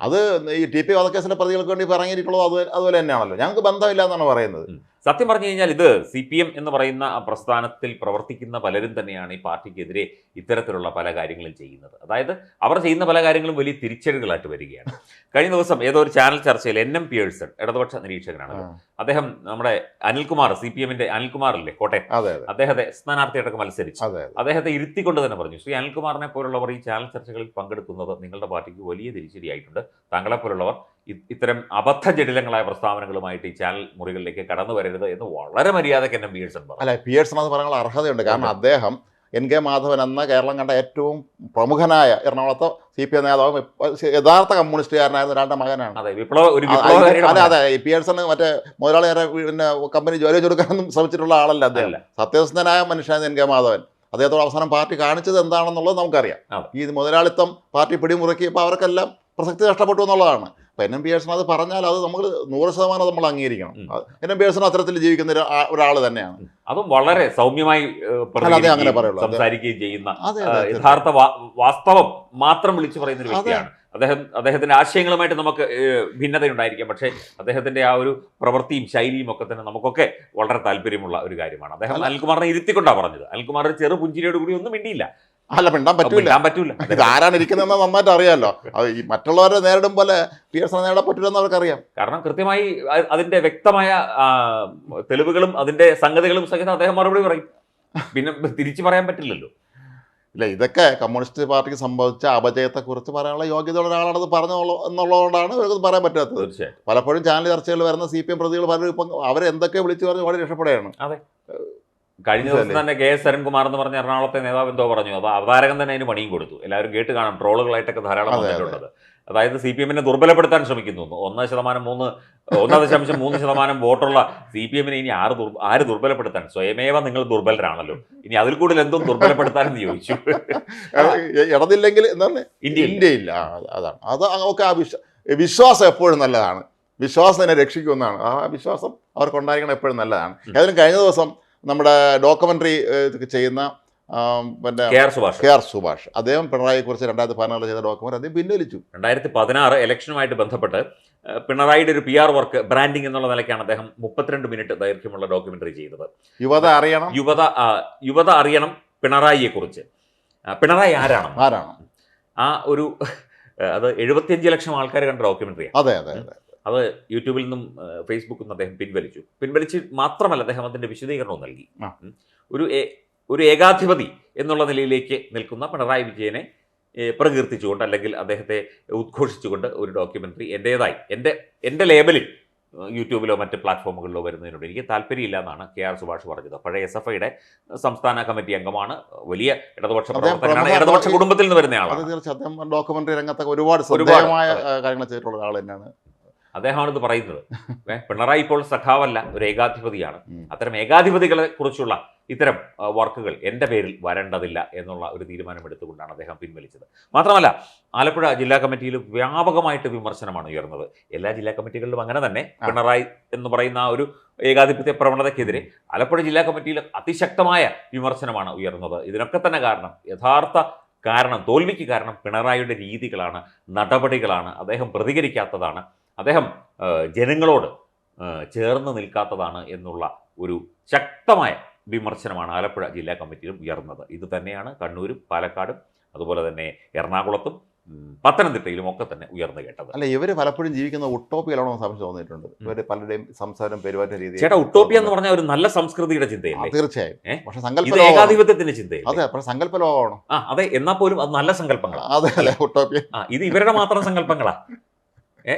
അത് ഈ ടി പി വധക്കേസിന്റെ പ്രതികൾക്ക് വേണ്ടി ഇറങ്ങിയിട്ടുള്ളത് അത് അതുപോലെ തന്നെയാണല്ലോ. ഞങ്ങൾക്ക് ബന്ധമില്ല എന്നാണ് പറയുന്നത്. സത്യം പറഞ്ഞു കഴിഞ്ഞാൽ ഇത് സി പി എം എന്ന് പറയുന്ന പ്രസ്ഥാനത്തിൽ പ്രവർത്തിക്കുന്ന പലരും തന്നെയാണ് ഈ പാർട്ടിക്കെതിരെ ഇത്തരത്തിലുള്ള പല കാര്യങ്ങളും ചെയ്യുന്നത്. അതായത് അവർ ചെയ്യുന്ന പല കാര്യങ്ങളും വലിയ തിരിച്ചടികളായിട്ട് വരികയാണ്. കഴിഞ്ഞ ദിവസം ഏതോ ഒരു ചാനൽ ചർച്ചയിൽ എൻ എം പിയേഴ്സൺ ഇടതുപക്ഷ നിരീക്ഷകനാണ് അദ്ദേഹം. നമ്മുടെ അനിൽകുമാർ സി പി എമ്മിന്റെ അനിൽകുമാർ അല്ലേ കോട്ടയം അദ്ദേഹത്തെ സ്ഥാനാർത്ഥിയായിട്ടൊക്കെ മത്സരിച്ചു. അദ്ദേഹത്തെ ഇരുത്തിക്കൊണ്ട് തന്നെ പറഞ്ഞു ശ്രീ അനിൽകുമാറിനെ പോലുള്ളവർ ഈ ചാനൽ ചർച്ചകളിൽ പങ്കെടുക്കുന്നത് നിങ്ങളുടെ പാർട്ടിക്ക് വലിയ തിരിച്ചടിയായിട്ടുണ്ട്. താങ്കളെ പോലുള്ളവർ ഇത്തരം അബദ്ധ ജടിലങ്ങളായ പ്രസ്താവനകളുമായിട്ട് ഈ ചാനൽ മുറികളിലേക്ക് കടന്നു വരരുത് എന്ന് വളരെ മര്യാദയ്ക്ക് എന്നെ പിയേഴ്സൺ പറഞ്ഞു. അല്ല പിയേഴ്സൺ അത് പറയാനുള്ള അർഹതയുണ്ട്. കാരണം അദ്ദേഹം എൻ കെ മാധവൻ എന്ന കേരളം കണ്ട ഏറ്റവും പ്രമുഖനായ എറണാകുളത്തെ സി പി എം നേതാവും യഥാർത്ഥ കമ്മ്യൂണിസ്റ്റുകാരനായിരുന്ന ഒരാളുടെ മകനാണ്. അതെ അതെ പിയേഴ്സണ് മറ്റേ മുതലാളിയാരെ പിന്നെ കമ്പനി ജോലി കൊടുക്കാനൊന്നും ശ്രമിച്ചിട്ടുള്ള ആളല്ല അദ്ദേഹം. സത്യസന്ധനായ മനുഷ്യനാണ് എൻ കെ മാധവൻ. അദ്ദേഹത്തോട് അവസാനം പാർട്ടി കാണിച്ചത് എന്താണെന്നുള്ളത് നമുക്കറിയാം. ഈ മുതലാളിത്തം പാർട്ടി പിടിമുറുക്കി ഇപ്പോൾ അവർക്കെല്ലാം പ്രസക്തി നഷ്ടപ്പെട്ടു എന്നുള്ളതാണ്. അപ്പം എൻ എം പിയേഴ്സൺ അത് പറഞ്ഞാൽ അത് നമ്മൾ നൂറ് ശതമാനം നമ്മൾ അംഗീകരിക്കണം. എൻ എം പിയേഴ്സൺ അത്തരത്തിൽ ജീവിക്കുന്ന ഒരാൾ തന്നെയാണ്. അതും വളരെ സൗമ്യമായി അങ്ങനെ. സംസാരിക്കുകയും ചെയ്യുന്ന യഥാർത്ഥ വാസ്തവം മാത്രം വിളിച്ചു പറയുന്ന ഒരു. വ്യക്തിയാണ്. അദ്ദേഹം അദ്ദേഹത്തിന്റെ ആശയങ്ങളുമായിട്ട് നമുക്ക് ഭിന്നതയുണ്ടായിരിക്കാം. പക്ഷേ അദ്ദേഹത്തിന്റെ ആ ഒരു പ്രവൃത്തിയും ശൈലിയും ഒക്കെ തന്നെ നമുക്കൊക്കെ വളരെ താല്പര്യമുള്ള ഒരു കാര്യമാണ്. അദ്ദേഹം. അനിൽകുമാറിനെ ഇരുത്തിക്കൊണ്ടാണ് പറഞ്ഞത്. അനിൽകുമാറിന്റെ ചെറുപുഞ്ചിരിയോട് ചെറു പുഞ്ചിരിയോട് കൂടി ഒന്നും മിണ്ടിയില്ല. അല്ല മിണ്ടാൻ പറ്റൂല. പറ്റൂല. ഇത് ആരാണ് ഇരിക്കുന്നതെന്ന് നന്നായിട്ട് അറിയാമല്ലോ അത് ഈ മറ്റുള്ളവരെ നേരിടും പോലെ പി എസ് നേടാൻ പറ്റൂലെന്ന് അവർക്കറിയാം. കാരണം കൃത്യമായി അതിന്റെ വ്യക്തമായ തെളിവുകളും അതിന്റെ സംഗതികളും സഹിതം അദ്ദേഹം മറുപടി പറയും. പിന്നെ തിരിച്ചു പറയാൻ പറ്റില്ലല്ലോ. ഇല്ല ഇതൊക്കെ കമ്മ്യൂണിസ്റ്റ് പാർട്ടിക്ക് സംഭവിച്ച അപജയത്തെക്കുറിച്ച് പറയാനുള്ള യോഗ്യതയുള്ള ഒരാളാണത് പറഞ്ഞോളൂ എന്നുള്ളതുകൊണ്ടാണ് ഇവർക്കത് പറയാൻ പറ്റാത്തത്. തീർച്ചയായും പലപ്പോഴും ചാനൽ ചർച്ചകൾ വരുന്ന സി പി എം പ്രതികൾ പലരും ഇപ്പം അവരെന്തൊക്കെ വിളിച്ചു പറഞ്ഞ് വളരെ രക്ഷപ്പെടുകയാണ്. കഴിഞ്ഞ ദിവസം തന്നെ കെ എസ് അരുൺകുമാർ എന്ന് പറഞ്ഞ എറണാകുളത്തെ നേതാവ് എന്തോ പറഞ്ഞു അപ്പൊ അവതാരകൻ തന്നെ അതിന് പണിയും കൊടുത്തു. എല്ലാവരും കേട്ട് കാണാം ട്രോളുകളായിട്ടൊക്കെ ധാരാളം. വന്നിട്ടുള്ളത്. അതായത് സി പി എമ്മിനെ ദുർബലപ്പെടുത്താൻ ശ്രമിക്കുന്നു. എന്ന്. ഒന്ന് ശതമാനം മൂന്ന് ഒന്ന് ദശാംശം മൂന്ന് ശതമാനം വോട്ടുള്ള സി പി എമ്മിനെ ഇനി ആറ് ആര് ദുർബലപ്പെടുത്താൻ? സ്വയമേവ നിങ്ങൾ ദുർബലരാണല്ലോ. ഇനി അതിൽ കൂടുതൽ എന്തും ദുർബലപ്പെടുത്താനെന്ന് ചോദിച്ചു. ഇടതില്ലെങ്കിൽ എന്താണ് ഇന്ത്യ ഇന്ത്യയില്ല. അതാണ്. അത് ഒക്കെ ആ വിശ്വ വിശ്വാസം എപ്പോഴും നല്ലതാണ്. വിശ്വാസം തന്നെ രക്ഷിക്കുമെന്നാണ്. ആ വിശ്വാസം അവർക്കുണ്ടായിരിക്കണം എപ്പോഴും നല്ലതാണ്. ഏതായാലും കഴിഞ്ഞ ദിവസം നമ്മുടെ ഡോക്യുമെന്ററി ചെയ്യുന്ന പിന്നെ K R Subhash. K R Subhash. അദ്ദേഹം പിണറായിയെ കുറിച്ച് രണ്ടായിരത്തി പതിനാറിൽ ചെയ്ത ഡോക്യുമെന്റ് അദ്ദേഹം പിൻവലിച്ചു. രണ്ടായിരത്തി പതിനാറ് ഇലക്ഷനുമായിട്ട് ബന്ധപ്പെട്ട് പിണറായിയുടെ ഒരു പി ആർ വർക്ക് ബ്രാൻഡിംഗ് എന്നുള്ള നിലയ്ക്കാണ് അദ്ദേഹം മുപ്പത്തിരണ്ട് മിനിറ്റ് ദൈർഘ്യമുള്ള ഡോക്യുമെന്ററി ചെയ്തത്. യുവത അറിയണം. യുവത യുവത അറിയണം പിണറായിയെക്കുറിച്ച്. പിണറായി ആരാണ്? ആരാണ്? ആ ഒരു അത് എഴുപത്തിയഞ്ച് ലക്ഷം ആൾക്കാർ കണ്ട ഡോക്യുമെന്ററിയാണ്. അതെ അതെ അതെ. അത് യൂട്യൂബിൽ നിന്നും ഫേസ്ബുക്കിൽ നിന്നും അദ്ദേഹം പിൻവലിച്ചു. പിൻവലിച്ച് മാത്രമല്ല അദ്ദേഹം അതിന്റെ വിശദീകരണവും നൽകി. ഒരു ഒരു ഏകാധിപതി എന്നുള്ള നിലയിലേക്ക് നിൽക്കുന്ന പിണറായി വിജയനെ പ്രകീർത്തിച്ചുകൊണ്ട് അല്ലെങ്കിൽ അദ്ദേഹത്തെ ഉദ്ഘോഷിച്ചുകൊണ്ട് ഒരു ഡോക്യുമെന്ററി എന്റേതായി എന്റെ എന്റെ ലേബലിൽ യൂട്യൂബിലോ മറ്റ് പ്ലാറ്റ്ഫോമുകളിലോ വരുന്നതിനോട് എനിക്ക് താല്പര്യമില്ല എന്നാണ് കെ ആർ സുഭാഷ് പറഞ്ഞത്. പഴയ എസ് എഫ് ഐയുടെ സംസ്ഥാന കമ്മിറ്റി അംഗമാണ്. വലിയ ഇടതുപക്ഷ പ്രവർത്തകനാണ്. ഇടതുപക്ഷ കുടുംബത്തിൽ നിന്ന് വരുന്ന ആളാണ്. തീർച്ചയായും അദ്ദേഹം ഡോക്യുമെന്ററി രംഗത്തൊക്കെ ഒരുപാട് ഒരുപാട്, കാര്യങ്ങൾ ചെയ്തിട്ടുള്ള ഒരാൾ തന്നെയാണ്. അദ്ദേഹമാണ് ഇത് പറയുന്നത് പിണറായി ഇപ്പോൾ സഖാവല്ല ഒരു ഏകാധിപതിയാണ്. അത്തരം ഏകാധിപതികളെ കുറിച്ചുള്ള ഇത്തരം വർക്കുകൾ എന്റെ പേരിൽ വരേണ്ടതില്ല എന്നുള്ള ഒരു തീരുമാനമെടുത്തുകൊണ്ടാണ് അദ്ദേഹം പിൻവലിച്ചത്. മാത്രമല്ല ആലപ്പുഴ ജില്ലാ കമ്മിറ്റിയിൽ വ്യാപകമായിട്ട് വിമർശനമാണ് ഉയർന്നത്. എല്ലാ ജില്ലാ കമ്മിറ്റികളിലും അങ്ങനെ തന്നെ പിണറായി എന്ന് പറയുന്ന ആ ഒരു ഏകാധിപത്യ പ്രവണതയ്ക്കെതിരെ ആലപ്പുഴ ജില്ലാ കമ്മിറ്റിയിൽ അതിശക്തമായ വിമർശനമാണ് ഉയർന്നത്. ഇതിനൊക്കെ തന്നെ കാരണം യഥാർത്ഥ കാരണം തോൽവിക്ക് കാരണം പിണറായിയുടെ രീതികളാണ് നടപടികളാണ് അദ്ദേഹം പ്രതികരിക്കാത്തതാണ് അദ്ദേഹം ജനങ്ങളോട് ചേർന്ന് നിൽക്കാത്തതാണ് എന്നുള്ള ഒരു ശക്തമായ വിമർശനമാണ് ആലപ്പുഴ ജില്ലാ കമ്മിറ്റിയിലും ഉയർന്നത്. ഇത് തന്നെയാണ് കണ്ണൂരും പാലക്കാടും അതുപോലെ തന്നെ എറണാകുളത്തും പത്തനംതിട്ടയിലും ഒക്കെ തന്നെ ഉയർന്നു കേട്ടത്. അല്ല ഇവർ പലപ്പോഴും ജീവിക്കുന്ന ഒട്ടോപ്പിയാണോ സംശയം തോന്നിയിട്ടുണ്ട്. ഇവർ പലരുടെയും സംസാരം പെരുമാറ്റ രീതി ചേട്ടാ ഒട്ടോപ്പിയ എന്ന് പറഞ്ഞാൽ ഒരു നല്ല സംസ്കൃതിയുടെ ചിന്തയല്ലേ? തീർച്ചയായും? പക്ഷെ സങ്കല്പ. ഏകാധിപത്യത്തിന്റെ ചിന്തയല്ലേ? അതെ പക്ഷെ സങ്കല്പ ലോകമാണോ? ആ അതെ എന്നാൽ പോലും അത് നല്ല സങ്കല്പങ്ങളാണ് അതെ അല്ലെ ഒട്ടോപ്പിയ ആ ഇത് ഇവരുടെ മാത്രം സങ്കല്പങ്ങളാ. ഏ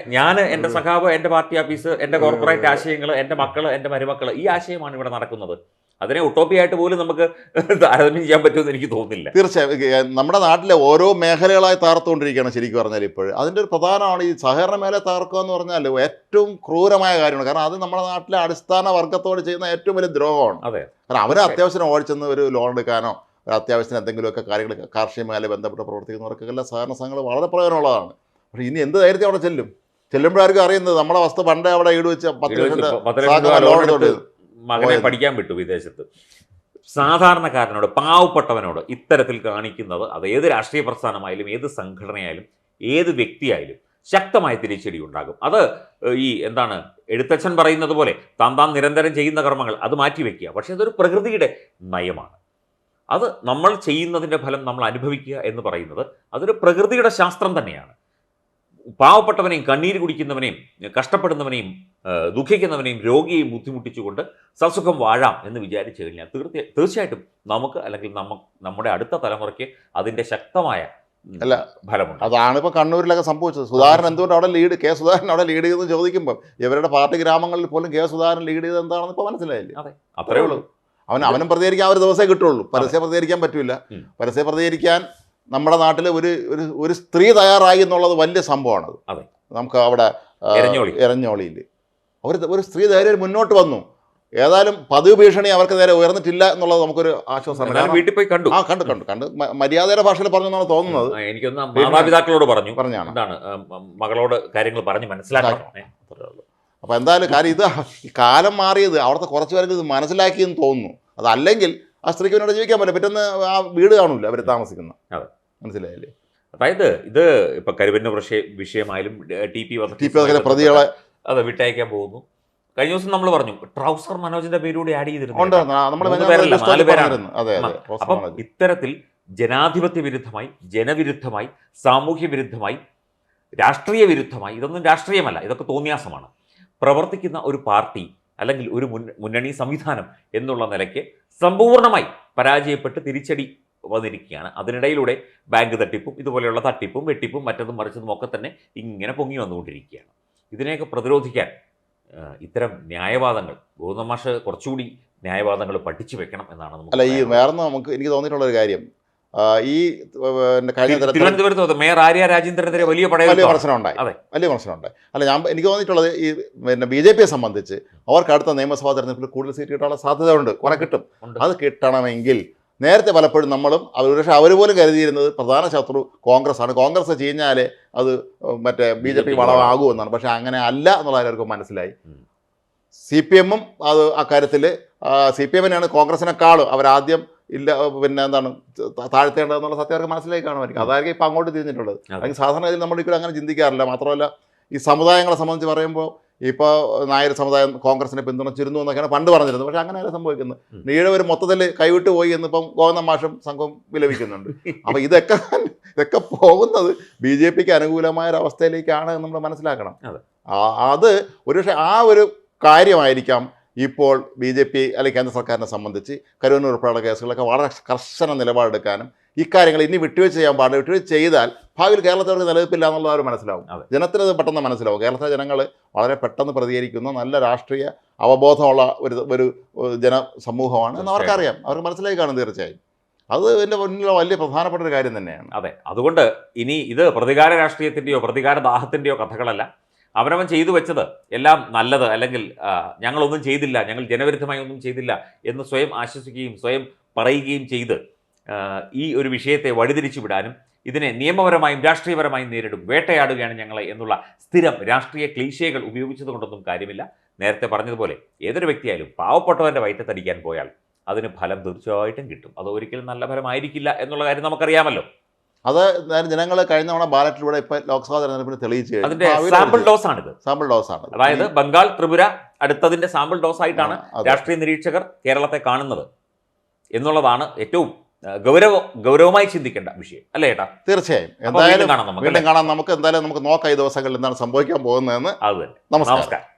ഞാൻ എന്റെ സഖാവ് എന്റെ പാർട്ടി ഓഫീസ് എന്റെ കോർപ്പറേറ്റ് ആശയങ്ങൾ എന്റെ മക്കൾ എന്റെ മരുമക്കൾ ഈ ആശയമാണ് ഇവിടെ നടക്കുന്നത്. അതിനെ ഒട്ടോപ്പിയായിട്ട് പോലും നമുക്ക് താരതമ്യം ചെയ്യാൻ പറ്റുമെന്ന് എനിക്ക് തോന്നുന്നില്ല. തീർച്ചയായും. നമ്മുടെ നാട്ടിലെ ഓരോ മേഖലകളായി താർത്തുകൊണ്ടിരിക്കുകയാണ് ശരിക്കും പറഞ്ഞാൽ ഇപ്പോൾ അതിന്റെ ഒരു പ്രധാനമാണ് ഈ സഹകരണ മേഖല താർക്കുക എന്ന് പറഞ്ഞാൽ ഏറ്റവും ക്രൂരമായ കാര്യമാണ്. കാരണം അത് നമ്മുടെ നാട്ടിലെ അടിസ്ഥാന വർഗത്തോട് ചെയ്യുന്ന ഏറ്റവും വലിയ ദ്രോഹമാണ്. അതെ. കാരണം അവരെ അത്യാവശ്യം ഓടിച്ചെന്ന് ഒരു ലോൺ എടുക്കാനോ അത്യാവശ്യത്തിന് എന്തെങ്കിലുമൊക്കെ കാര്യങ്ങൾ കാർഷിക മേഖല ബന്ധപ്പെട്ട് പ്രവർത്തിക്കുന്നവർക്കെല്ലാം സഹകരണ സംഘങ്ങൾ വളരെ പ്രയോജനമുള്ളതാണ്. പക്ഷേ ഇനി എന്ത് ധൈര്യത്തിൽ അവിടെ ചെല്ലും? ചെല്ലുമ്പോഴായിരിക്കും അറിയുന്നത് നമ്മളെ വസ്തു പണ്ട് അവിടെ ഈട് വെച്ച പത്ത് ലക്ഷം ലോൺ മകനെ പഠിക്കാൻ വിട്ടു വിദേശത്ത്. സാധാരണക്കാരനോട് പാവപ്പെട്ടവനോട് ഇത്തരത്തിൽ കാണിക്കുന്നത് അത് ഏത് രാഷ്ട്രീയ പ്രസ്ഥാനമായാലും ഏത് സംഘടനയായാലും ഏത് വ്യക്തിയായാലും ശക്തമായ തിരിച്ചടി ഉണ്ടാകും. അത് ഈ എന്താണ് എഴുത്തച്ഛൻ പറയുന്നത് പോലെ താൻ താൻ നിരന്തരം ചെയ്യുന്ന കർമ്മങ്ങൾ അത് മാറ്റിവെക്കുക പക്ഷേ അതൊരു പ്രകൃതിയുടെ നയമാണ്. അത് നമ്മൾ ചെയ്യുന്നതിന്റെ ഫലം നമ്മൾ അനുഭവിക്കുക എന്ന് പറയുന്നത് അതൊരു പ്രകൃതിയുടെ ശാസ്ത്രം തന്നെയാണ്. പാവപ്പെട്ടവനെയും കണ്ണീര് കുടിക്കുന്നവനെയും കഷ്ടപ്പെടുന്നവനെയും ദുഃഖിക്കുന്നവനെയും രോഗിയെയും ബുദ്ധിമുട്ടിച്ചുകൊണ്ട് സസുഖം വാഴാം എന്ന് വിചാരിച്ചു കഴിഞ്ഞാൽ തീർച്ച തീർച്ചയായിട്ടും നമുക്ക് അല്ലെങ്കിൽ നമ്മ നമ്മുടെ അടുത്ത തലമുറയ്ക്ക് അതിന്റെ ശക്തമായ അല്ല, ഫലമുണ്ട്. അതാണ് ഇപ്പോൾ കണ്ണൂരിലൊക്കെ സംഭവിച്ചത്. സുധാകരൻ എന്തുകൊണ്ട് അവിടെ ലീഡ് കെ സുധാകരൻ അവിടെ ലീഡ് ചെയ്തെന്ന് ചോദിക്കുമ്പോൾ ഇവരുടെ പാർട്ടി ഗ്രാമങ്ങളിൽ പോലും കെ സുധാകരൻ ലീഡ് ചെയ്ത് എന്താണെന്ന് ഇപ്പോൾ മനസ്സിലായില്ലേ? അത്രേ ഉള്ളൂ. അവൻ അവനും പ്രതികരിക്കാൻ ഒരു ദിവസമേ കിട്ടുള്ളൂ. പരസ്യം പ്രതികരിക്കാൻ പറ്റില്ല. പരസ്യം പ്രതികരിക്കാൻ നമ്മുടെ നാട്ടിൽ ഒരു ഒരു ഒരു സ്ത്രീ തയ്യാറായി എന്നുള്ളത് വലിയ സംഭവമാണ് അതെ. നമുക്ക് അവിടെ ആ, അവർ എരഞ്ഞോളിയിൽ ഒരു സ്ത്രീ ധൈര്യം മുന്നോട്ട് വന്നു. ഏതായാലും പതിവ് ഭീഷണി അവർക്ക് നേരെ ഉയർന്നിട്ടില്ല എന്നുള്ളത് നമുക്കൊരു ആശ്വാസമാണ്. വീട്ടിൽ പോയി കണ്ടു. ആ കണ്ടു കണ്ടു കണ്ട്. മര്യാദയുടെ ഭാഷയിൽ പറഞ്ഞെന്നാണ് തോന്നുന്നത്. ആ, എനിക്കൊന്ന് മാതാപിതാക്കളോട് പറഞ്ഞു. പറഞ്ഞാണ്. എന്താണ് മകളോട് കാര്യങ്ങൾ പറഞ്ഞ് മനസ്സിലാക്കണം. ഉള്ളൂ. അപ്പോൾ എന്തായാലും കാര്യം ഇത് കാലം മാറിയത് അവിടുത്തെ കുറച്ച് പേർക്ക് ഇത് മനസ്സിലാക്കിയെന്ന് തോന്നുന്നു. അതല്ലെങ്കിൽ ആ സ്ത്രീക്ക് അവനോട് ജീവിക്കാൻ പറ്റില്ല. പറ്റുന്ന ആ വീട് കാണൂല അവർ താമസിക്കുന്ന? അതെ. മനസ്സിലായില്ലേ? അതായത് ഇത് ഇപ്പൊ കരുവന്ന വിഷയ- വിഷയമായാലും ടി പി ടി പി പ്രതികളെ അതെ വിട്ടയക്കാൻ പോകുന്നു. കഴിഞ്ഞ ദിവസം നമ്മൾ പറഞ്ഞു ട്രൗസർ മനോജിന്റെ പേരുകൂടി ആഡ് ചെയ്തിരുന്നു. അപ്പം ഇത്തരത്തിൽ ജനാധിപത്യ വിരുദ്ധമായി ജനവിരുദ്ധമായി സാമൂഹ്യ വിരുദ്ധമായി രാഷ്ട്രീയ വിരുദ്ധമായി ഇതൊന്നും രാഷ്ട്രീയമല്ല ഇതൊക്കെ തോന്നിയാസമാണ്. പ്രവർത്തിക്കുന്ന ഒരു പാർട്ടി അല്ലെങ്കിൽ ഒരു മുന്നണി സംവിധാനം എന്നുള്ള നിലയ്ക്ക് സമ്പൂർണമായി പരാജയപ്പെട്ട് തിരിച്ചടി വന്നിരിക്കുകയാണ്. അതിനിടയിലൂടെ ബാങ്ക് തട്ടിപ്പും ഇതുപോലെയുള്ള തട്ടിപ്പും വെട്ടിപ്പും മറ്റതും മറിച്ചതും ഒക്കെ തന്നെ ഇങ്ങനെ പൊങ്ങി വന്നുകൊണ്ടിരിക്കുകയാണ്. ഇതിനെയൊക്കെ പ്രതിരോധിക്കാൻ ഇത്തരം ന്യായവാദങ്ങൾ ഗൗതം കുറച്ചുകൂടി ന്യായവാദങ്ങൾ പഠിച്ചു വെക്കണം എന്നാണ് നമുക്ക് അല്ല ഈ വേറെ നമുക്ക് എനിക്ക് തോന്നിയിട്ടുള്ള ഒരു കാര്യം. ഈ കഴിഞ്ഞ തിരുവനന്തപുരത്ത് മേയർ ആര്യ രാജേന്ദ്രനെതിരെ വലിയ വലിയ പ്രശ്നമുണ്ടായി. പ്രശ്നം വലിയ പ്രശ്നമുണ്ടായി. അല്ല ഞാൻ എനിക്ക് തോന്നിയിട്ടുള്ളത് ഈ പിന്നെ ബി ജെ പിയെ സംബന്ധിച്ച് അവർക്ക് അടുത്ത നിയമസഭാ തെരഞ്ഞെടുപ്പിൽ കൂടുതൽ സീറ്റ് കിട്ടാനുള്ള സാധ്യത ഉണ്ട് കുറെ കിട്ടും. അത് കിട്ടണമെങ്കിൽ നേരത്തെ പലപ്പോഴും നമ്മളും അവർ പക്ഷേ അവർ പോലും കരുതിയിരുന്നത് പ്രധാന ശത്രു കോൺഗ്രസ് ആണ് കോൺഗ്രസ് ചീഞ്ഞാലേ അത് മറ്റേ ബി ജെ പി വളമാകുമെന്നാണ് പക്ഷേ അങ്ങനെ അല്ല എന്നുള്ള എല്ലാവർക്കും മനസ്സിലായി. സി പി എമ്മും അത് അക്കാര്യത്തിൽ സി പി എമ്മിനാണ് കോൺഗ്രസിനെക്കാളും അവരാദ്യം ഇല്ല പിന്നെ എന്താണ് താഴ്ത്തേണ്ടതെന്നുള്ള സത്യം അവർക്ക് മനസ്സിലായി കാണുമായിരിക്കും. അതായിരിക്കും ഇപ്പം അങ്ങോട്ട് തിരിഞ്ഞിട്ടുള്ളത്. അല്ലെങ്കിൽ സാധാരണ ഇതിൽ നമ്മൾ ഇപ്പോഴും അങ്ങനെ ചിന്തിക്കാറില്ല. മാത്രമല്ല ഈ സമുദായങ്ങളെ സംബന്ധിച്ച് പറയുമ്പോൾ ഇപ്പോൾ നായർ സമുദായം കോൺഗ്രസിനെ പിന്തുണച്ചിരുന്നു എന്നൊക്കെയാണ് പണ്ട് പറഞ്ഞിരുന്നത്. പക്ഷേ അങ്ങനെയല്ല സംഭവിക്കുന്നത്. ഉം. ഈഴവർ മൊത്തത്തിൽ കൈവിട്ട് പോയി എന്നിപ്പം ഗോവന്ദ മാഷം സംഘം വിലപിക്കുന്നുണ്ട്. അപ്പോൾ ഇതൊക്കെ ഇതൊക്കെ പോകുന്നത് ബി ജെ പിക്ക് അനുകൂലമായ ഒരു അവസ്ഥയിലേക്കാണ് നമ്മൾ മനസ്സിലാക്കണം അത് ഒരുപക്ഷെ ആ ഒരു കാര്യമായിരിക്കാം ഇപ്പോൾ ബി ജെ പി അല്ലെങ്കിൽ കേന്ദ്ര സർക്കാരിനെ സംബന്ധിച്ച് കരുവന്നൂർ ഉൾപ്പെടെയുള്ള കേസുകളൊക്കെ വളരെ കർശന നിലപാടെടുക്കാനും ഇക്കാര്യങ്ങൾ ഇനി വിട്ടുവീഴ്ച ചെയ്യാൻ പാടില്ല. വിട്ടുവീഴ്ച ചെയ്താൽ ഭാവിയിൽ കേരളത്തിൽ അവർക്ക് നിലനിൽപ്പില്ല എന്നുള്ളവർ അവർ മനസ്സിലാവും. ജനത്തിനത് പെട്ടെന്ന് മനസ്സിലാവും. കേരളത്തിലെ ജനങ്ങൾ വളരെ പെട്ടെന്ന് പ്രതികരിക്കുന്ന. നല്ല രാഷ്ട്രീയ അവബോധമുള്ള ഒരു ഒരു ഒരു ജനസമൂഹമാണ് എന്ന് അവർക്കറിയാം അവർക്ക് മനസ്സിലായി കാണും തീർച്ചയായും. അത് എന്റെ മുന്നിലുള്ള വലിയ പ്രധാനപ്പെട്ട ഒരു കാര്യം തന്നെയാണ്. അതെ. അതുകൊണ്ട് ഇനി ഇത് പ്രതികാര രാഷ്ട്രീയത്തിന്റെയോ പ്രതികാര ദാഹത്തിന്റെയോ കഥകളല്ല. അവനവൻ ചെയ്തു വെച്ചത് എല്ലാം നല്ലത് അല്ലെങ്കിൽ ഞങ്ങളൊന്നും ചെയ്തില്ല ഞങ്ങൾ ജനവിരുദ്ധമായി ഒന്നും ചെയ്തില്ല എന്ന് സ്വയം ആശ്വസിക്കുകയും സ്വയം പറയുകയും ചെയ്ത് ഈ ഒരു വിഷയത്തെ വഴിതിരിച്ചു വിടാനും ഇതിനെ നിയമപരമായും രാഷ്ട്രീയപരമായും നേരിടും വേട്ടയാടുകയാണ് ഞങ്ങളെ എന്നുള്ള സ്ഥിരം രാഷ്ട്രീയ ക്ലീശകൾ ഉപയോഗിച്ചതുകൊണ്ടൊന്നും കാര്യമില്ല. നേരത്തെ പറഞ്ഞതുപോലെ ഏതൊരു വ്യക്തിയായാലും പാവപ്പെട്ടവന്റെ വയറ്റത്തടിക്കാൻ പോയാൽ അതിന് ഫലം തീർച്ചയായിട്ടും കിട്ടും. അത് ഒരിക്കലും നല്ല ഫലമായിരിക്കില്ല എന്നുള്ള കാര്യം നമുക്കറിയാമല്ലോ. അത് ജനങ്ങൾ കഴിഞ്ഞ തവണ ബാലറ്റിലൂടെ ഇപ്പൊ ലോക്സഭാ തെരഞ്ഞെടുപ്പിന് തെളിയിച്ചു. അതിന്റെ സാമ്പിൾ ഡോസ് ആണ് ഇത് സാമ്പിൾ ഡോസ് ആണ്. അതായത് ബംഗാൾ ത്രിപുര അടുത്തതിന്റെ സാമ്പിൾ ഡോസ് ആയിട്ടാണ്. രാഷ്ട്രീയ നിരീക്ഷകർ കേരളത്തെ കാണുന്നത്. എന്നുള്ളതാണ് ഏറ്റവും ഗൗരവ ഗൗരവമായി ചിന്തിക്കേണ്ട വിഷയം. അല്ലേ ഏട്ടാ? തീർച്ചയായും. എന്തായാലും കാണാം നമുക്ക് വീണ്ടും കാണാം. നമുക്ക് എന്തായാലും നമുക്ക് നോക്കാം ഈ ദിവസങ്ങളിൽ എന്താണ് സംഭവിക്കാൻ പോകുന്നതെന്ന്. അത് നമസ്കാരം.